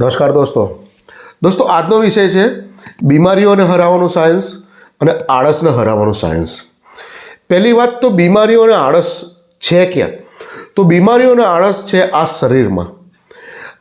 નમસ્કાર દોસ્તો. દોસ્તો, આજનો વિષય છે બીમારીઓને હરાવવાનું સાયન્સ અને આળસને હરાવવાનું સાયન્સ. પહેલી વાત તો બીમારીઓને આળસ છે ક્યાં? તો બીમારીઓને આળસ છે આ શરીરમાં.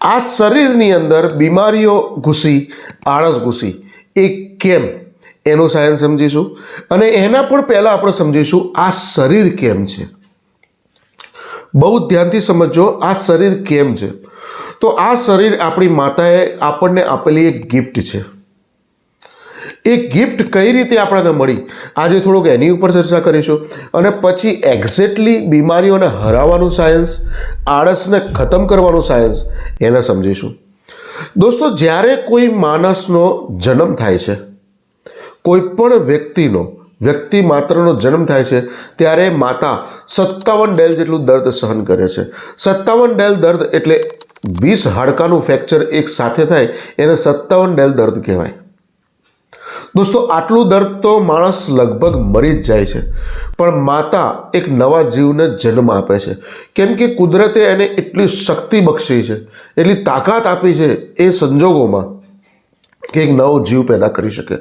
આ શરીરની અંદર બીમારીઓ ઘૂસી, આળસ ઘૂસી. એ કેમ? એનું સાયન્સ સમજીશું. અને એના પણ પહેલાં આપણે સમજીશું આ શરીર કેમ છે. બહુ ધ્યાનથી સમજો આ શરીર કેમ છે. તો આ શરીર આપણી માતાએ આપણને આપેલી એક ગિફ્ટ છે. એ ગિફ્ટ કઈ રીતે આપણને મળી? આજે થોડુંક એની ઉપર ચર્ચા કરીશું. અને પછી એક્ઝેક્ટલી બીમારીઓને હરાવવાનું સાયન્સ આળસને ખતમ કરવાનું સાયન્સ એને સમજીશું. દોસ્તો, જ્યારે કોઈ માણસનો જન્મ થાય છે, કોઈ પણ વ્યક્તિનો વ્યક્તિ માત્રનો જન્મ થાય છે, ત્યારે માતા સત્તાવન ડેલ જેટલું દર્દ સહન કરે છે. સત્તાવન ડેલ દર્દ એટલે વીસ હાડકાનું ફ્રેક્ચર એક સાથે થાય, એને સત્તાવન ડેલ દર્દ કહેવાય. દોસ્તો, આટલું દર્દ તો માણસ લગભગ મરી જ જાય છે, પણ માતા એક નવા જીવને જન્મ આપે છે. કેમ કે કુદરતે એને એટલી શક્તિ બક્ષી છે, એટલી તાકાત આપી છે એ સંજોગોમાં. કે એક નવો જીવ પેદા કરી શકે.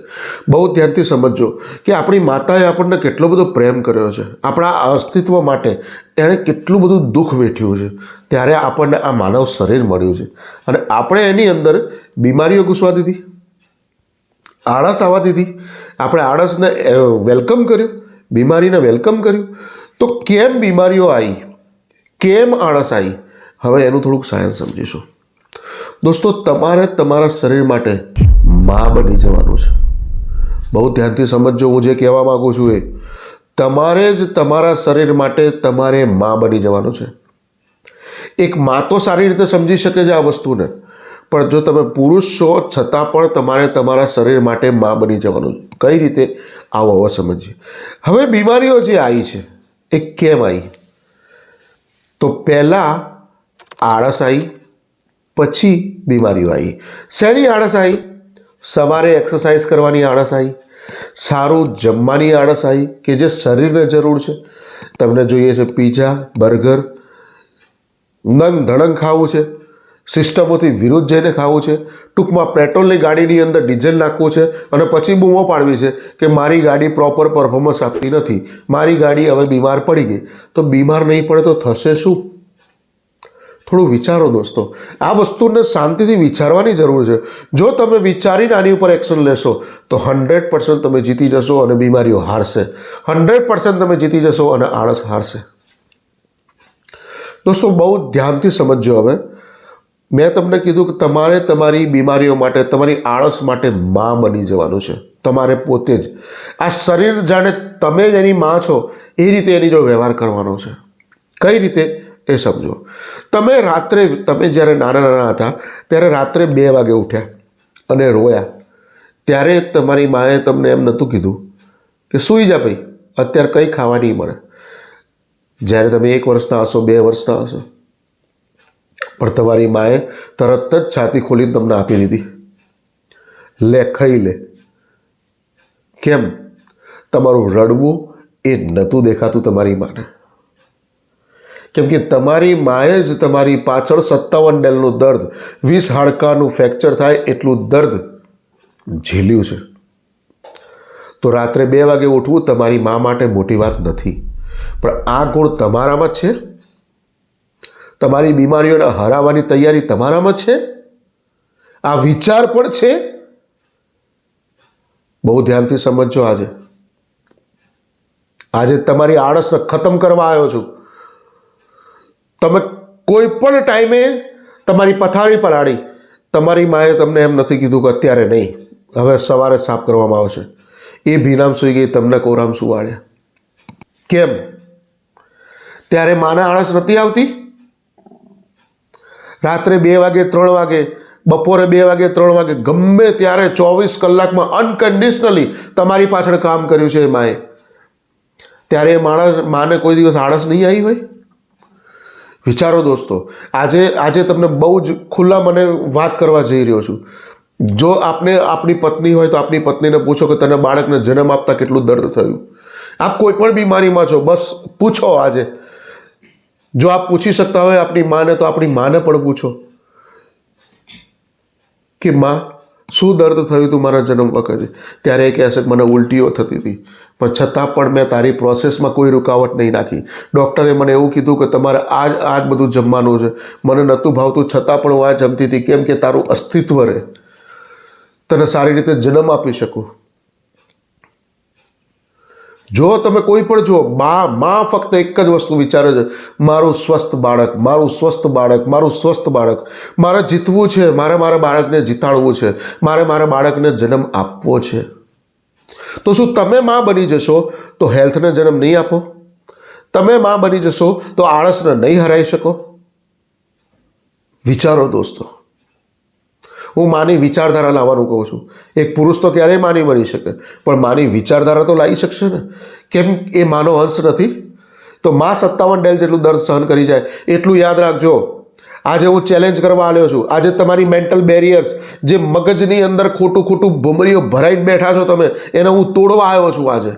બહુ ધ્યાનથી સમજજો કે આપણી માતાએ આપણને કેટલો બધો પ્રેમ કર્યો છે. આપણા અસ્તિત્વ માટે એણે કેટલું બધું દુઃખ વેઠ્યું છે. ત્યારે આપણને આ માનવ શરીર મળ્યું છે. અને આપણે એની અંદર બીમારીઓ ઘૂસવા દીધી. આળસ આવવા દીધી. આપણે આળસને વેલકમ કર્યું. બીમારીને વેલકમ કર્યું. તો કેમ બીમારીઓ આવી? કેમ આળસ આવી? હવે એનું થોડુંક સાયન્સ સમજીશું. દોસ્તો, તમારે તમારા શરીર માટે મા બની જવાનું છે. બહુ ધ્યાનથી સમજજો હું જે કહેવા માગું છું એ. તમારે જ તમારા શરીર માટે તમારે મા બની જવાનું છે. એક મા તો સારી રીતે સમજી શકે છે આ વસ્તુને, પણ જો તમે પુરુષ છો, છતાં પણ તમારે તમારા શરીર માટે મા બની જવાનું કઈ રીતે? આવો હવે સમજીએ. હવે બીમારીઓ જે આવી છે, એ કેમ આવી? તો પહેલાં આળસ આવી પછી બીમારીઓ આવી. શેની આળસ આવી? સવારે એક્સરસાઇઝ કરવાની આળસ આવી. સારું જમવાની આળસ આવી કે જે શરીરને જરૂર છે? તમને જોઈએ છે પીઝા બર્ગર નંગ ધડંગ ખાવું છે. સિસ્ટમોથી વિરુદ્ધ જઈને ખાવું છે. ટૂંકમાં પેટ્રોલની ગાડીની અંદર ડીઝલ નાખવું છે અને પછી બૂમો પાડવી છે કે મારી ગાડી પ્રોપર પરફોર્મન્સ આપતી નથી. મારી ગાડી હવે બીમાર પડી ગઈ. તો બીમાર નહીં પડે તો થશે શું? થોડું વિચારો દોસ્તો. આ વસ્તુને શાંતિથી વિચારવાની જરૂર છે. જો તમે વિચારીને આની ઉપર એક્શન લેશો, તો હંડ્રેડ પર્સન્ટ તમે જીતી જશો અને બીમારીઓ હારશે. હંડ્રેડ પર્સન્ટ તમે જીતી જશો અને આળસ હારશે. દોસ્તો, બહુ ધ્યાનથી સમજજો હવે. મેં તમને કીધું કે તમારે તમારી બીમારીઓ માટે, તમારી આળસ માટે મા બની જવાનું છે. તમારે પોતે જ. આ શરીર જાણે તમે જ એની મા છો, એ રીતે એની જોડે વ્યવહાર કરવાનો છે. કઈ રીતે? એ સમજો. તમે રાત્રે, તમે જ્યારે નાના નાના હતા, ત્યારે રાત્રે બે વાગે ઉઠ્યા અને રોયા. ત્યારે તમારી માએ તમને એમ નહોતું કીધું કે સૂઈ જા ભાઈ, અત્યારે કંઈ ખાવા નહીં મળે. જ્યારે તમે એક વર્ષના હશો, બે વર્ષના હશો. પણ તમારી માએ તરત જ છાતી ખોલીને તમને આપી દીધી. લે, ખાઈ લે. કેમ? તમારું રડવું એ નહોતું દેખાતું તમારી માને. કેમ કે તમારી માએ જ તમારી પાછળ સત્તાવન ડેલનું દર્દ, વીસ હાડકાનું ફ્રેક્ચર થાય એટલું દર્દ ઝીલ્યું છે. તો રાત્રે બે વાગે ઉઠવું તમારી મા માટે મોટી વાત નથી. પણ આ ગુણ તમારામાં છે? તમારી બીમારીઓને હરાવવાની તૈયારી તમારામાં છે? આ વિચાર પણ છે? બહુ ધ્યાનથી સમજજો આજે. આજે તમારી આળસને ખતમ કરવા આવ્યો છું. તમે કોઈ પણ ટાઈમે તમારી પથારી પલાળી, તમારી માએ તમને એમ નથી કીધું કે અત્યારે નહીં, હવે સવારે સાફ કરવામાં આવશે. એ ભીનામ સૂઈ ગઈ, તમને કોરામ સુવાડ્યા કેમ? ત્યારે માને આળસ નથી આવતી? રાત્રે બે વાગે, ત્રણ વાગે, બપોરે બે વાગે, ત્રણ વાગે, ગમે ત્યારે ચોવીસ કલાકમાં અનકન્ડિશનલી તમારી પાછળ કામ કર્યું છે એ માએ. ત્યારે એ માણસ, માને કોઈ દિવસ આળસ નહીં આવી હોય? વિચારો દોસ્તો, આજે આજે તમને બહુ જ ખુલ્લા મને વાત કરવા જઈ રહ્યો છું. જો આપને આપણી પત્ની હોય તો આપણી પત્નીને પૂછો કે તને બાળકને જન્મ આપતા કેટલું દર્દ થયું. આપ કોઈ પણ બીમારીમાં છો, બસ પૂછો આજે. જો આપ પૂછી શકતા હોય આપણી માને તો આપણી માને પણ પૂછો. કે માં શું દર્દ થયું હતું મારા જન્મ વખતે? ત્યારે એ કહેશે મને ઉલટીઓ થતી હતી. પણ છતાં પણ મેં તારી પ્રોસેસમાં કોઈ રૂકાવટ નહીં નાખી. ડૉક્ટરે મને એવું કીધું કે તમારે આ જ આ જ બધું જમવાનું છે. મને નહોતું ભાવતું, છતાં પણ હું આ જમતી હતી. કેમ કે તારું અસ્તિત્વ રહે. તને સારી રીતે જન્મ આપી શકું. જો તમે કોઈ પણ જુઓ, મા માં ફક્ત એક જ વસ્તુ વિચારે છે, મારું સ્વસ્થ બાળક, મારું સ્વસ્થ બાળક, મારું સ્વસ્થ બાળક. મારે જીતવું છે, મારે મારા બાળકને જીતાડવું છે, મારે મારા બાળકને જન્મ આપવો છે. તો શું તમે માં બની જશો તો હેલ્થને જન્મ નહીં આપો? તમે માં બની જશો તો આળસને નહીં હરાઈ શકો? વિચારો દોસ્તો. હું માની વિચારધારા લાવવાનું કહું છું. એક પુરુષ તો ક્યારેય માની બની શકે, પણ માની વિચારધારા તો લાવી શકશે ને? કેમ એ માનો અંશ નથી? તો મા સત્તાવન ડેલ જેટલું દર્દ સહન કરી જાય, એટલું યાદ રાખજો. આજે હું ચેલેન્જ કરવા આવ્યો છું. આજે તમારી મેન્ટલ બેરિયર્સ જે મગજની અંદર ખોટું ખોટું ભમરીઓ ભરાઈને બેઠા છો તમે, એને હું તોડવા આવ્યો છું આજે.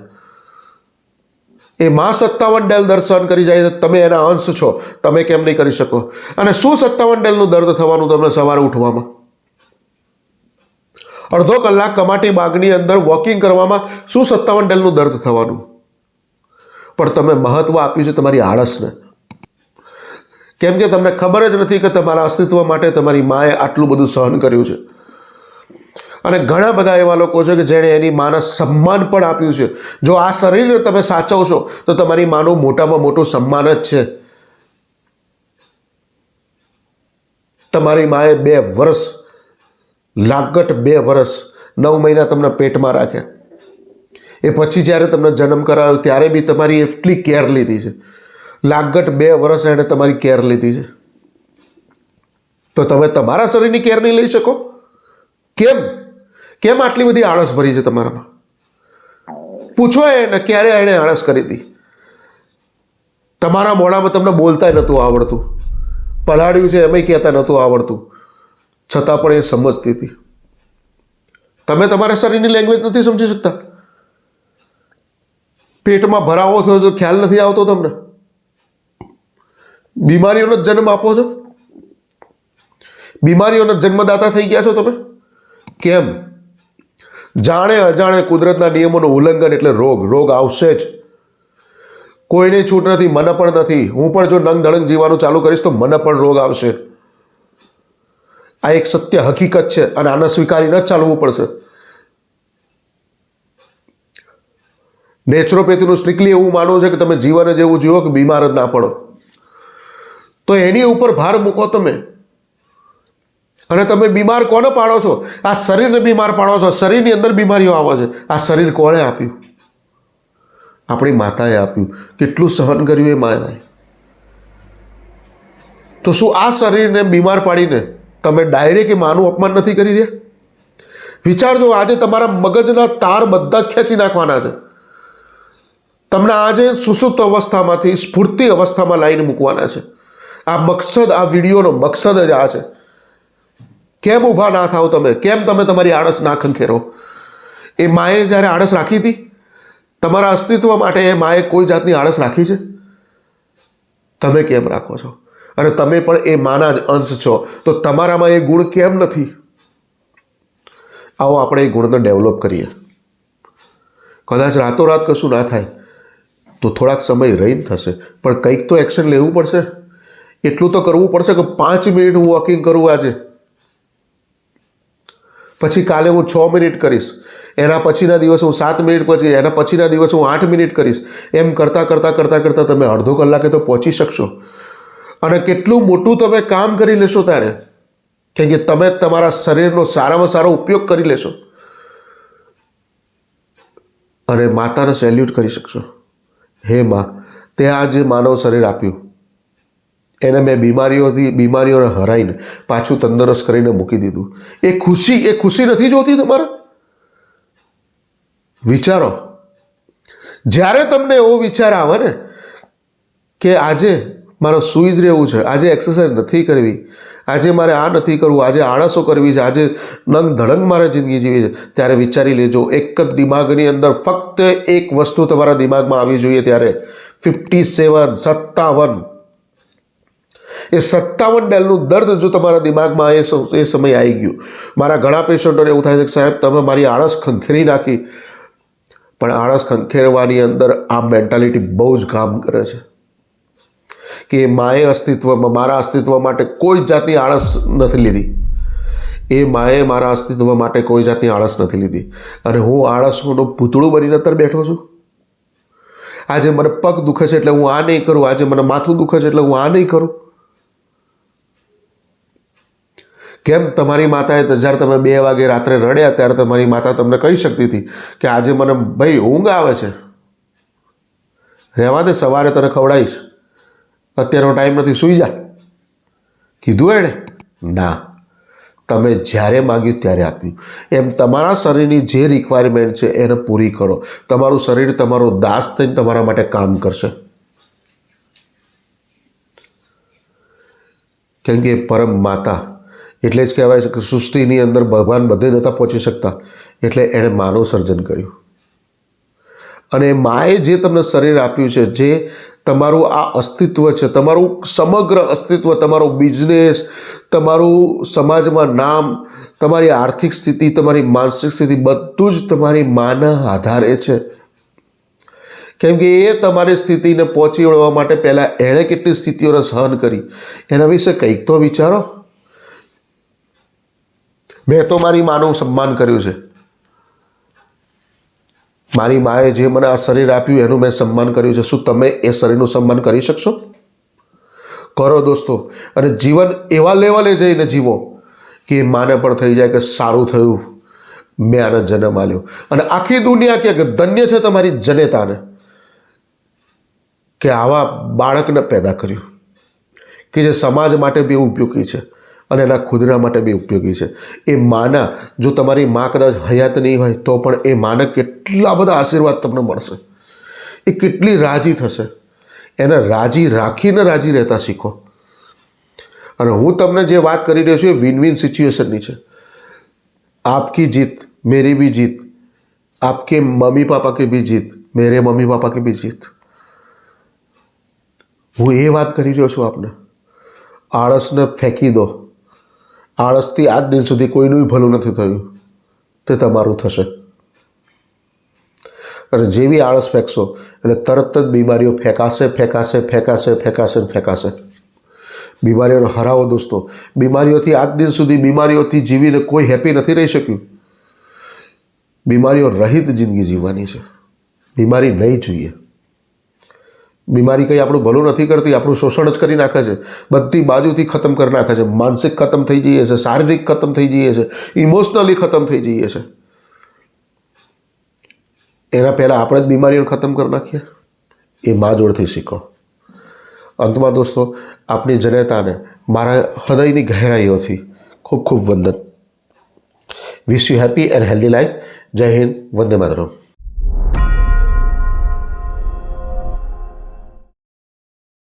એ માં સત્તાવન ડેલ દર્દ સહન કરી જાય તો તમે એના અંશ છો. તમે કેમ નહીં કરી શકો? અને શું સત્તાવન ડેલનું દર્દ થવાનું તમને સવારે ઉઠવામાં? અડધો કલાક કમાટી બાગની અંદર વોકિંગ કરવામાં શું સત્તાવન ડલનું દર્દ થવાનું. પણ તમે મહત્વ આપ્યું છે તમારી આળસને. કેમ કે તમને ખબર જ નથી કે તમારા અસ્તિત્વ માટે તમારી માએ આટલું બધું સહન કર્યું છે. અને ઘણા બધા એવા લોકો છે કે જેણે એની માના સન્માન પણ આપ્યું છે. જો આ શરીરને તમે સાચવશો, તો તમારી માનું મોટામાં મોટું સન્માન જ છે. તમારી માએ બે વર્ષ લાગટ બે વર્ષ નવ મહિના તમને પેટમાં રાખ્યા. એ પછી જ્યારે તમને જન્મ કરાવ્યો ત્યારે બી તમારી એટલી કેર લીધી છે. લાગટ બે વર્ષ એણે તમારી કેર લીધી છે. તો તમે તમારા શરીરની કેર નહીં લઈ શકો? કેમ? કેમ આટલી બધી આળસ ભરી છે તમારામાં? પૂછો એને, ક્યારે એણે આળસ કરી હતી? તમારા મોઢામાં તમને બોલતાય નહોતું આવડતું. પલાળ્યું છે, એમાંય કહેતા નહોતું આવડતું. છતાં પણ એ સમજતી હતી. તમે તમારા શરીરની લેંગ્વેજ નથી સમજી શકતા. પેટમાં ભરાવો થયો તો ખ્યાલ નથી આવતો તમને. બીમારીઓનો જ જન્મ આપો છો. બીમારીઓના જન્મદાતા થઈ ગયા છો તમે. કેમ? જાણે અજાણે કુદરતના નિયમોનું ઉલ્લંઘન એટલે રોગ. રોગ આવશે જ. કોઈને છૂટ નથી, મને પણ નથી. હું પણ જો નંગ ધડંગ જીવવાનું ચાલુ કરીશ તો મને પણ રોગ આવશે. આ એક સત્ય હકીકત છે અને આને સ્વીકારીને જ ચાલવું પડશે. નેચરોપેથીનું સ્ટ્રિકલી એવું માનવું છે કે તમે જીવન જ એવું જીવો કે બીમાર જ ના પડો. તો એની ઉપર ભાર મૂકો તમે. અને તમે બીમાર કોને પાડો છો? આ શરીરને બીમાર પાડો છો. શરીરની અંદર બીમારીઓ આવે છે. આ શરીર કોણે આપ્યું? આપણી માતાએ આપ્યું. કેટલું સહન કર્યું એ માતાએ? તો શું આ શરીરને બીમાર પાડીને તમે ડાયરેક્ટ એ માનું અપમાન નથી કરી રહ્યા? વિચારજો આજે તમારા મગજના તાર બધા જ ખેંચી નાખવાના છે. તમને આજે સુસુપ્ત અવસ્થામાંથી, સ્ફૂર્તિ અવસ્થામાં લાવીને મૂકવાના છે. આ મકસદ, આ વિડીયોનો મકસદ જ આ છે. કેમ ઊભા ના થાવ તમે? કેમ તમે તમારી આળસ ના ખંખેરો? એ માએ જ્યારે આળસ રાખી હતી, તમારા અસ્તિત્વ માટે એ માએ કોઈ જાતની આળસ રાખી છે? તમે કેમ રાખો છો? અને તમે પણ એ માના જ અંશ છો, તો તમારામાં એ ગુણ કેમ નથી? આવો આપણે એ ગુણને ડેવલપ કરીએ. કદાચ રાતોરાત કશું ના થાય, તો થોડાક સમય રહીને થશે. પણ કંઈક તો એક્શન લેવું પડશે. એટલું તો કરવું પડશે કે પાંચ મિનિટ હું વોકિંગ કરું આજે. પછી કાલે હું છ મિનિટ કરીશ. એના પછીના દિવસે હું સાત મિનિટ પછી, એના પછીના દિવસે હું આઠ મિનિટ કરીશ. એમ કરતાં કરતાં કરતાં કરતાં તમે અડધો કલાકે તો પહોંચી શકશો. અને કેટલું મોટું તમે કામ કરી લેશો ત્યારે? કેમ કે તમે તમારા શરીરનો સારામાં સારો ઉપયોગ કરી લેશો. અને માતાને સેલ્યુટ કરી શકશો. હે માં, તે આ જે માનવ શરીર આપ્યું, એને મેં બીમારીઓથી, બીમારીઓને હરાઈને પાછું તંદુરસ્ત કરીને મૂકી દીધું. એ ખુશી એ ખુશી નથી જોતી તમારે? વિચારો. જ્યારે તમને એવો વિચાર આવે ને કે આજે મારે સૂઈ જ રહેવું છે. આજે એક્સરસાઇઝ નથી કરવી. આજે મારે આ નથી કરવું. આજે આળસો કરવી છે. આજે નંગ ધડંગ મારે જિંદગી જીવી છે. ત્યારે વિચારી લેજો, એક જ દિમાગની અંદર ફક્ત એક વસ્તુ તમારા દિમાગમાં આવી જોઈએ ત્યારે. ફિફ્ટી સેવન સત્તાવન. એ સત્તાવન ડેલનું દર્દ જો તમારા દિમાગમાં એ એ સમય આવી ગયું. મારા ઘણા પેશન્ટોને એવું થાય છે કે, સાહેબ, તમે મારી આળસ ખંખેરી નાખી. પણ આળસ ખંખેરવાની અંદર આ મેન્ટાલિટી બહુ જ કામ કરે છે. કે માએ અસ્તિત્વમાં મારા અસ્તિત્વ માટે કોઈ જાતની આળસ નથી લીધી. એ માએ મારા અસ્તિત્વ માટે કોઈ જાતની આળસ નથી લીધી. અને હું આળસનો પૂતળું બનીને અત્યારે બેઠો છું. આજે મને પગ દુખે છે એટલે હું આ નહીં કરું. આજે મને માથું દુખે છે એટલે હું આ નહીં કરું. કેમ? તમારી માતાએ જ્યારે તમે બે વાગે રાત્રે રડ્યા ત્યારે તમારી માતા તમને કહી શકતી હતી કે આજે મને ભાઈ ઊંઘ આવે છે. રહેવા દે, સવારે તને ખવડાવીશ. અત્યારનો ટાઈમ નથી, સૂઈ જા. કીધું એણે? ના. તમે જ્યારે માગ્યું ત્યારે આપ્યું એમ તમારા શરીરની જે રિક્વાયરમેન્ટ છે એને પૂરી કરો. તમારું શરીર તમારો દાસ થઈને તમારા માટે કામ કરશે. કેમ કે પરમ માતા, એટલે જ કહેવાય છે કે સૃષ્ટિની અંદર ભગવાન બધે નહોતા પહોંચી શકતા. એટલે એણે માનવ સર્જન કર્યું. અને માએ જે તમને શરીર આપ્યું છે, જે તમારું આ અસ્તિત્વ છે, તમારું સમગ્ર અસ્તિત્વ, તમારો બિઝનેસ તમારું સમાજમાં નામ, તમારી આર્થિક સ્થિતિ, તમારી માનસિક સ્થિતિ બધું જ તમારી માના આધારે છે. કેમ કે એ તમારી સ્થિતિને પહોંચી વળવા માટે પહેલાં એણે કેટલી સ્થિતિઓને સહન કરી? એના વિશે કંઈક તો વિચારો. મેં તો મારી માનું સન્માન કર્યું છે. મારી માએ જે મને આ શરીર આપ્યું એનું મેં સન્માન કર્યું છે. શું તમે એ શરીરનું સન્માન કરી શકશો? કરો દોસ્તો. અને જીવન એવા લેવલે જઈને જીવો કે માને પણ થઈ જાય કે સારું થયું. મેં આને જન્મ આલ્યો. અને આખી દુનિયા કે ધન્ય છે તમારી જનેતાને કે આવા બાળકને પેદા કર્યું. કે જે સમાજ માટે બી ઉપયોગી છે. અને એના ખુદરા માટે બી ઉપયોગી છે. એ માના, જો તમારી મા કદાચ હયાત નહીં હોય, તો પણ એ માને કેટલા બધા આશીર્વાદ તમને મળશે. એ કેટલી રાજી થશે. એને રાજી રાખીને રાજી રહેતા શીખો. અને હું તમને જે વાત કરી રહ્યો છું એ વિન વિન સિચ્યુએશનની છે. આપકી જીત, મેરી બી જીત, આપકે મમ્મી પાપા કે બી જીત, મેરે મમ્મી પાપા કે બી જીત. હું એ વાત કરી રહ્યો છું આપને. આળસને ફેંકી દો. આળસથી આજ દિન સુધી કોઈનું ભલું નથી થયું. તે તમારું થશે. અને જેવી આળસ ફેંકશો, એટલે તરત જ બીમારીઓ ફેંકાશે ફેંકાશે ફેંકાશે ફેંકાશે ફેંકાશે. બીમારીઓને હરાવો દોસ્તો, બીમારીઓથી આજ દિન સુધી બીમારીઓથી જીવીને કોઈ હેપી નથી રહી શક્યું. બીમારીઓ રહિત જિંદગી જીવવાની છે. બીમારી નહીં જોઈએ. બીમારી કંઈ આપણું ભલું નથી કરતી, આપણું શોષણ જ કરી નાખે છે. બધી બાજુથી ખતમ કરી નાખે છે. માનસિક ખતમ થઈ જઈએ છે, શારીરિક ખતમ થઈ જઈએ છે, ઇમોશનલી ખતમ થઈ જઈએ છે. એના પહેલાં આપણે જ બીમારીઓ ખતમ કરી નાખીએ. એ મા જોડથી શીખો. અંતમાં દોસ્તો આપણી જનતાને મારા હૃદયની ગહેરાઈઓથી ખૂબ ખૂબ વંદન. Wish you happy and healthy life જય હિન્દ, વંદે માતરમ.